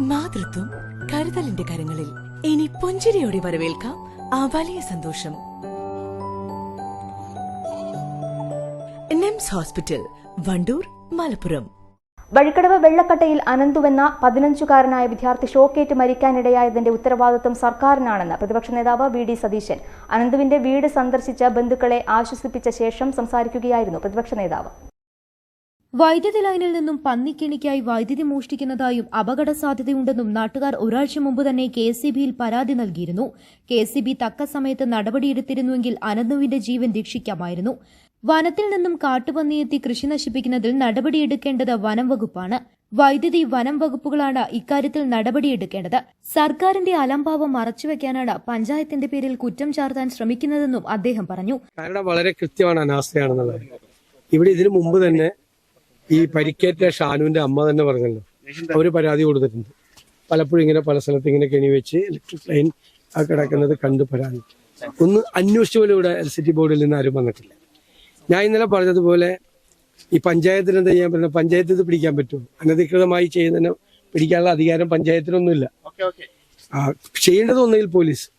മാതൃത്വം കരുതലിന്റെ കരങ്ങളിൽ. ഇനി പുഞ്ചിരിയോടെ വരവേൽക്കാം ആ വലിയ സന്തോഷം. NIMS hospital Wandoor Malappuram. Vazhikkadavu വെള്ളക്കട്ടയിൽ അനന്തുവെന്ന പതിനഞ്ചുകാരനായ വിദ്യാർത്ഥി ഷോക്കേറ്റ് മരിക്കാനിടയായതിന്റെ ഉത്തരവാദിത്വം സർക്കാരിനാണെന്ന് പ്രതിപക്ഷ നേതാവ് വി ഡി സതീശൻ. അനന്തുവിന്റെ വീട് സന്ദർശിച്ച ബന്ധുക്കളെ ആശ്വസിപ്പിച്ച ശേഷം സംസാരിക്കുകയായിരുന്നു പ്രതിപക്ഷ നേതാവ്. വൈദ്യുതി ലൈനിൽ നിന്നും പന്നിക്കിണിക്കായി വൈദ്യുതി മോഷ്ടിക്കുന്നതായും അപകട സാധ്യതയുണ്ടെന്നും നാട്ടുകാർ ഒരാഴ്ച മുമ്പ് തന്നെ കെ എസ് ബിയിൽ പരാതി നൽകിയിരുന്നു. കെ എസ് ബി തക്ക സമയത്ത് നടപടിയെടുത്തിരുന്നുവെങ്കിൽ അനന്തുവിന്റെ ജീവൻ രക്ഷിക്കാമായിരുന്നു. വനത്തിൽ നിന്നും കാട്ടുപന്നിയെത്തി കൃഷി നശിപ്പിക്കുന്നതിൽ നടപടിയെടുക്കേണ്ടത് വനം വകുപ്പാണ്. വൈദ്യുതി വനം വകുപ്പുകളാണ് ഇക്കാര്യത്തിൽ നടപടിയെടുക്കേണ്ടത്. സർക്കാരിന്റെ അലംഭാവം മറച്ചുവെക്കാനാണ് പഞ്ചായത്തിന്റെ പേരിൽ കുറ്റം ചാർത്താൻ ശ്രമിക്കുന്നതെന്നും അദ്ദേഹം പറഞ്ഞു. വളരെ ഇവിടെ ഇതിനു മുമ്പ് തന്നെ ഈ പരിക്കേറ്റ ഷാനുവിന്റെ അമ്മ തന്നെ പറഞ്ഞല്ലോ. അവർ പരാതി കൊടുത്തിട്ടുണ്ട്. പലപ്പോഴും ഇങ്ങനെ പല സ്ഥലത്ത് ഇങ്ങനെ കെണി വെച്ച് ഇലക്ട്രിക് ലൈൻ ആ കിടക്കുന്നത് കണ്ട് പരാതി. ഒന്ന് അന്വേഷിച്ച പോലും ഇവിടെ എൽ സി ടി ബോർഡിൽ നിന്ന് ആരും വന്നിട്ടില്ല. ഞാൻ ഇന്നലെ പറഞ്ഞതുപോലെ ഈ പഞ്ചായത്തിന് എന്താ ചെയ്യാൻ പറ്റുന്നത്? പഞ്ചായത്ത് ഇത് പിടിക്കാൻ പറ്റുമോ? അനധികൃതമായി ചെയ്യുന്നതിന് പിടിക്കാനുള്ള അധികാരം പഞ്ചായത്തിനൊന്നുമില്ല. ആ, ചെയ്യേണ്ടത് ഒന്നുകിൽ പോലീസ്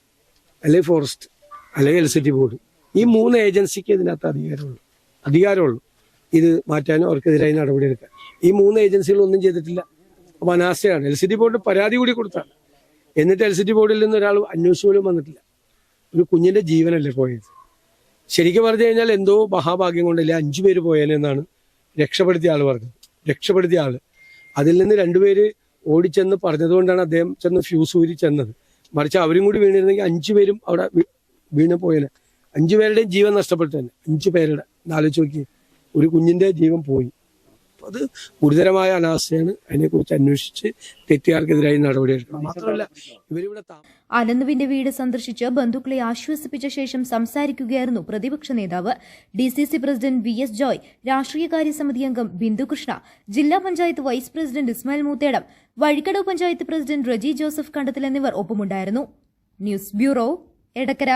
അല്ലെങ്കിൽ ഫോറസ്റ്റ് അല്ലെങ്കിൽ എൽ സി ടി ബോർഡ് ഈ മൂന്ന് ഏജൻസിക്ക് ഇതിനകത്ത് അധികാരമുള്ളൂ. അധികാരമുള്ളൂ. ഇത് മാറ്റാനും അവർക്കെതിരായി നടപടിയെടുക്കാൻ. ഈ മൂന്ന് ഏജൻസികൾ ഒന്നും ചെയ്തിട്ടില്ല. അപ്പൊ അനാസ്ഥയാണ്. എൽ സി ഡി ബോർഡ് പരാതി കൂടി കൊടുത്താണ്. എന്നിട്ട് എൽ സി ഡി ബോർഡിൽ നിന്ന് ഒരാൾ അന്വേഷിച്ചു പോലും വന്നിട്ടില്ല. ഒരു കുഞ്ഞിന്റെ ജീവനല്ലേ പോയത്? ശരിക്കും പറഞ്ഞു കഴിഞ്ഞാൽ എന്തോ മഹാഭാഗ്യം കൊണ്ടല്ലേ അഞ്ചു പേര് പോയേനെന്നാണ് രക്ഷപ്പെടുത്തിയ ആൾ പറഞ്ഞത്. രക്ഷപ്പെടുത്തിയ ആൾ. അതിൽ നിന്ന് രണ്ടുപേര് ഓടിച്ചെന്ന് പറഞ്ഞതുകൊണ്ടാണ് അദ്ദേഹം ചെന്ന് ഫ്യൂസ് ഊരി ചെന്നത്. മറിച്ച് അവരും കൂടി വീണിരുന്നെങ്കിൽ അഞ്ചു പേരും അവിടെ വീണ് പോയേനെ. അഞ്ചു പേരുടെയും ജീവൻ നഷ്ടപ്പെട്ടു തന്നെ. അഞ്ചു പേരുടെ. ആലോചിച്ച് നോക്കി ഒരു കുഞ്ഞിന്റെ ജീവൻ പോയി. അത് ഗുരുതരമായ അനാസ്ഥയാണ് അതിനെക്കുറിച്ച് അന്വേഷിച്ച് തെറ്റുകാർക്കെതിരായി നടപടിയെടുക്കണം. മാത്രമല്ല ഇവരിവിടെ അനന്തുവിന്റെ വീട് സന്ദർശിച്ച് ബന്ധുക്കളെ ആശ്വസിപ്പിച്ച ശേഷം സംസാരിക്കുകയായിരുന്നു പ്രതിപക്ഷ നേതാവ്. D C C president V S Joy രാഷ്ട്രീയകാര്യ സമിതി അംഗം ബിന്ദുകൃഷ്ണ ജില്ലാ panchayat vice president Ismail Moothedam Vazhikkadavu panchayat president Reji Joseph Kandathil എന്നിവർ ഒപ്പമുണ്ടായിരുന്നു. News bureau Edakkara.